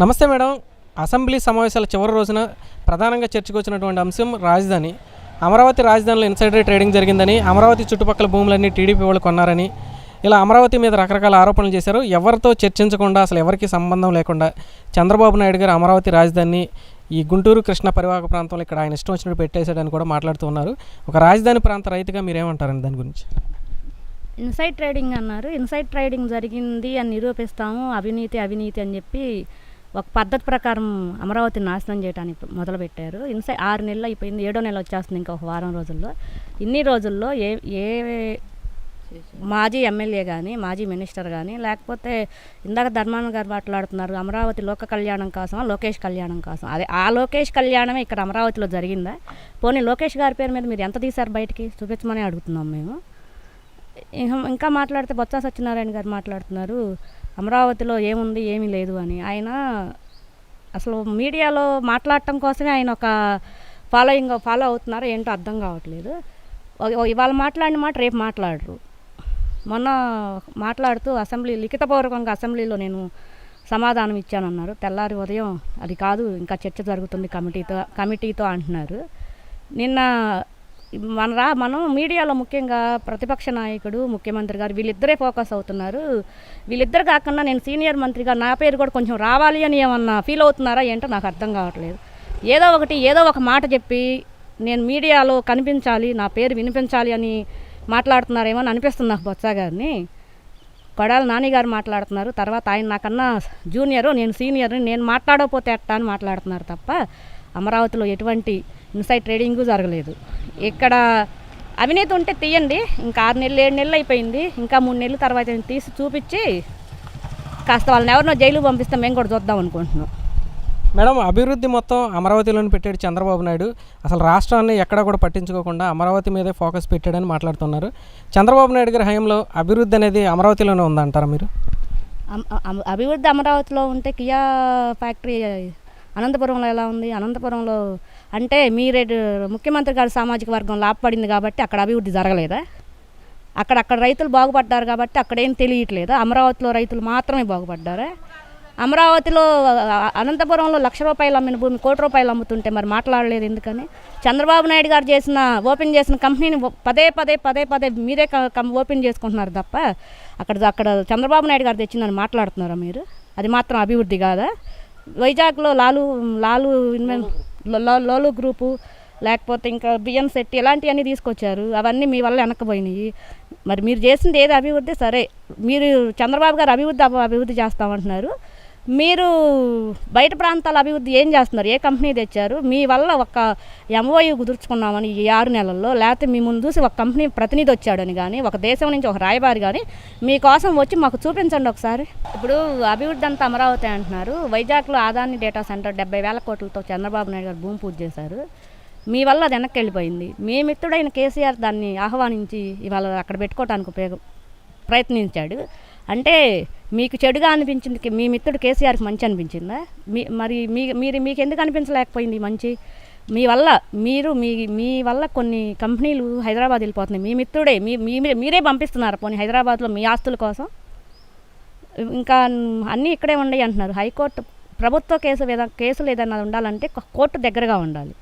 నమస్తే madam. Assembly సమావేశాల చివరి రోజున ప్రధానంగా చర్చకొచ్చినటువంటి అంశం రాజధాని. అమరావతి రాజధానిలో ఇన్సైడర్ ట్రేడింగ్ జరిగిందని అమరావతి చుట్టుపక్కల భూములన్నీ టీడీపీ వాళ్ళు కొన్నారని ఇలా అమరావతి మీద రకరకాల ఆరోపణలు చేశారు. ఎవరితో చర్చించకుండా అసలు ఎవరికి సంబంధం లేకుండా చంద్రబాబు నాయుడు గారు అమరావతి రాజధానిని ఈ గుంటూరు కృష్ణ పరివాహక ప్రాంతంలో ఇక్కడ ఆయన ఇష్టం వచ్చినట్టు పెట్టేశాడని కూడా మాట్లాడుతూ ఉన్నారు. ఒక రాజధాని ప్రాంత రైతుగా మీరేమంటారండి దాని గురించి? ఇన్సైడ్ ట్రేడింగ్ అన్నారు. ఇన్సైడ్ ట్రేడింగ్ జరిగింది అని నిరూపిస్తాము. అవినీతి అవినీతి అని చెప్పి ఒక పద్ధతి ప్రకారం అమరావతి నాశనం చేయడానికి మొదలుపెట్టారు. ఇన్సై ఆరు నెలలు అయిపోయింది ఏడో నెల వచ్చేస్తుంది ఇంకా ఒక వారం రోజుల్లో. ఇన్ని రోజుల్లో ఏ ఏ మాజీ ఎమ్మెల్యే కానీ మాజీ మినిస్టర్ కానీ లేకపోతే ఇందాక ధర్మాన గారు మాట్లాడుతున్నారు అమరావతి లోక కళ్యాణం కోసం లోకేష్ కళ్యాణం కోసం. అదే ఆ లోకేష్ కళ్యాణమే ఇక్కడ అమరావతిలో జరిగిందా? పోనీ లోకేష్ గారి పేరు మీద మీరు ఎంత తీశారు బయటికి? చూపించమని అడుగుతున్నాం మేము. ఇంకా ఇంకా మాట్లాడితే బొత్స సత్యనారాయణ గారు మాట్లాడుతున్నారు అమరావతిలో ఏముంది ఏమీ లేదు అని. ఆయన అసలు మీడియాలో మాట్లాడటం కోసమే ఆయన ఒక ఫాలోయింగ్ ఫాలో అవుతున్నారో ఏంటో అర్థం కావట్లేదు. ఇవాళ మాట్లాడిన మాట రేపు మాట్లాడరు. మొన్న మాట్లాడుతూ అసెంబ్లీ లిఖితపూర్వకంగా అసెంబ్లీలో నేను సమాధానం ఇచ్చానన్నారు. తెల్లారి ఉదయం అది కాదు ఇంకా చర్చ జరుగుతుంది కమిటీతో కమిటీతో అంటున్నారు. నిన్న మన రా మనం మీడియాలో ముఖ్యంగా ప్రతిపక్ష నాయకుడు ముఖ్యమంత్రి గారు వీళ్ళిద్దరే ఫోకస్ అవుతున్నారు. వీళ్ళిద్దరు కాకుండా నేను సీనియర్ మంత్రిగా నా పేరు కూడా కొంచెం రావాలి అని ఏమన్నా ఫీల్ అవుతున్నారా ఏంటో నాకు అర్థం కావట్లేదు. ఏదో ఒకటి ఏదో ఒక మాట చెప్పి నేను మీడియాలో కనిపించాలి నా పేరు వినిపించాలి అని మాట్లాడుతున్నారేమో అని అనిపిస్తుంది నాకు బొత్స గారిని. కొడాల నాని గారు మాట్లాడుతున్నారు తర్వాత ఆయన నాకన్నా జూనియరు నేను సీనియర్ నేను మాట్లాడకపోతే ఎట్టా అని మాట్లాడుతున్నారు తప్ప అమరావతిలో ఎటువంటి ఇన్సైడ్ ట్రేడింగ్ జరగలేదు. ఇక్కడ అవినీతి ఉంటే తీయండి. ఇంకా ఆరు నెలలు ఏడు నెలలు అయిపోయింది. ఇంకా మూడు నెలల తర్వాత తీసి చూపించి కాస్త వాళ్ళని ఎవరినో జైలు పంపిస్తే మేము కూడా చూద్దాం అనుకుంటున్నాం. మేడం అభివృద్ధి మొత్తం అమరావతిలోనే పెట్టాడు చంద్రబాబు నాయుడు. అసలు రాష్ట్రాన్ని ఎక్కడా కూడా పట్టించుకోకుండా అమరావతి మీదే ఫోకస్ పెట్టాడని మాట్లాడుతున్నారు. చంద్రబాబు నాయుడు గారి హయాంలో అభివృద్ధి అనేది అమరావతిలోనే ఉందంటారా మీరు? అభివృద్ధి అమరావతిలో ఉంటే కియా ఫ్యాక్టరీ అనంతపురంలో ఎలా ఉంది? అనంతపురంలో అంటే మీరే ముఖ్యమంత్రి గారి సామాజిక వర్గం లాభపడింది కాబట్టి అక్కడ అభివృద్ధి జరగలేదా? అక్కడ అక్కడ రైతులు బాగుపడ్డారు కాబట్టి అక్కడేం తెలియట్లేదు? తెలియట్లేదా అమరావతిలో రైతులు మాత్రమే బాగుపడ్డారా? అమరావతిలో అనంతపురంలో లక్ష రూపాయలు అమ్మిన భూమి కోటి రూపాయలు అమ్ముతుంటే మరి మాట్లాడలేదు ఎందుకని? చంద్రబాబు నాయుడు గారు చేసిన ఓపెన్ చేసిన కంపెనీని పదే పదే పదే పదే మీరే ఓపెన్ చేసుకుంటున్నారు తప్ప అక్కడ అక్కడ చంద్రబాబు నాయుడు గారు తెచ్చిందని మాట్లాడుతున్నారా మీరు? అది మాత్రం అభివృద్ధి కాదా? వైజాగ్లో లాలు లాలు లోలు గ్రూపు లేకపోతే ఇంకా బియ్యం సెట్టి ఇలాంటివన్నీ తీసుకొచ్చారు. అవన్నీ మీ వల్ల వెనక్కిపోయినాయి. మరి మీరు చేసింది ఏది అభివృద్ధి? సరే మీరు చంద్రబాబు గారు అభివృద్ధి అభివృద్ధి చేస్తామంటున్నారు. మీరు బయట ప్రాంతాల అభివృద్ధి ఏం చేస్తున్నారు? ఏ కంపెనీ తెచ్చారు? మీ వల్ల ఒక ఎంఓయూ కుదుర్చుకున్నామని ఈ ఆరు నెలల్లో లేకపోతే మీ ముందు చూసి ఒక కంపెనీ ప్రతినిధి వచ్చాడని కానీ ఒక దేశం నుంచి ఒక రాయబారి కానీ మీకోసం వచ్చి మాకు చూపించండి ఒకసారి. ఇప్పుడు అభివృద్ధి అంతా అమరావతి అంటున్నారు. వైజాగ్లో ఆదాని డేటా సెంటర్ డెబ్బై వేల కోట్లతో చంద్రబాబు నాయుడు గారు భూమి పూజ చేశారు. మీ వల్ల అది వెనక్కి వెళ్ళిపోయింది. మీ మిత్రుడైన కేసీఆర్ దాన్ని ఆహ్వానించి ఇవాళ అక్కడ పెట్టుకోవడానికి ఉపయోగం ప్రయత్నించాడు. అంటే మీకు చెడుగా అనిపించింది మీ మిత్రుడు కేసీఆర్కి మంచి అనిపించిందా? మీ మరి మీ మీరు మీకు ఎందుకు అనిపించలేకపోయింది మంచి? మీ వల్ల మీరు మీ మీ వల్ల కొన్ని కంపెనీలు హైదరాబాద్ వెళ్ళిపోతున్నాయి. మీ మిత్రుడే మీ మీరే పంపిస్తున్నారు పోనీ హైదరాబాద్లో మీ ఆస్తుల కోసం. ఇంకా అన్నీ ఇక్కడే ఉండయి అంటున్నారు. హైకోర్టు ప్రభుత్వ కేసు ఏదైనా కేసులు ఏదైనా ఉండాలంటే కోర్టు దగ్గరగా ఉండాలి.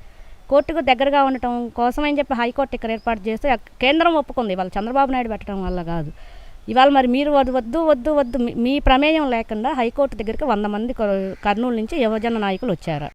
కోర్టుకు దగ్గరగా ఉండటం కోసమని చెప్పి హైకోర్టు ఇక్కడ ఏర్పాటు చేస్తే కేంద్రం ఒప్పుకుంది. వాళ్ళు చంద్రబాబు నాయుడు పెట్టడం వల్ల కాదు. ఇవాళ మరి మీరు వద్దు వద్దు వద్దు వద్దు. మీ- ప్రమేయం లేకుండా హైకోర్టు దగ్గరికి వంద మంది కర్నూలు నుంచి యువజన నాయకులు వచ్చారు.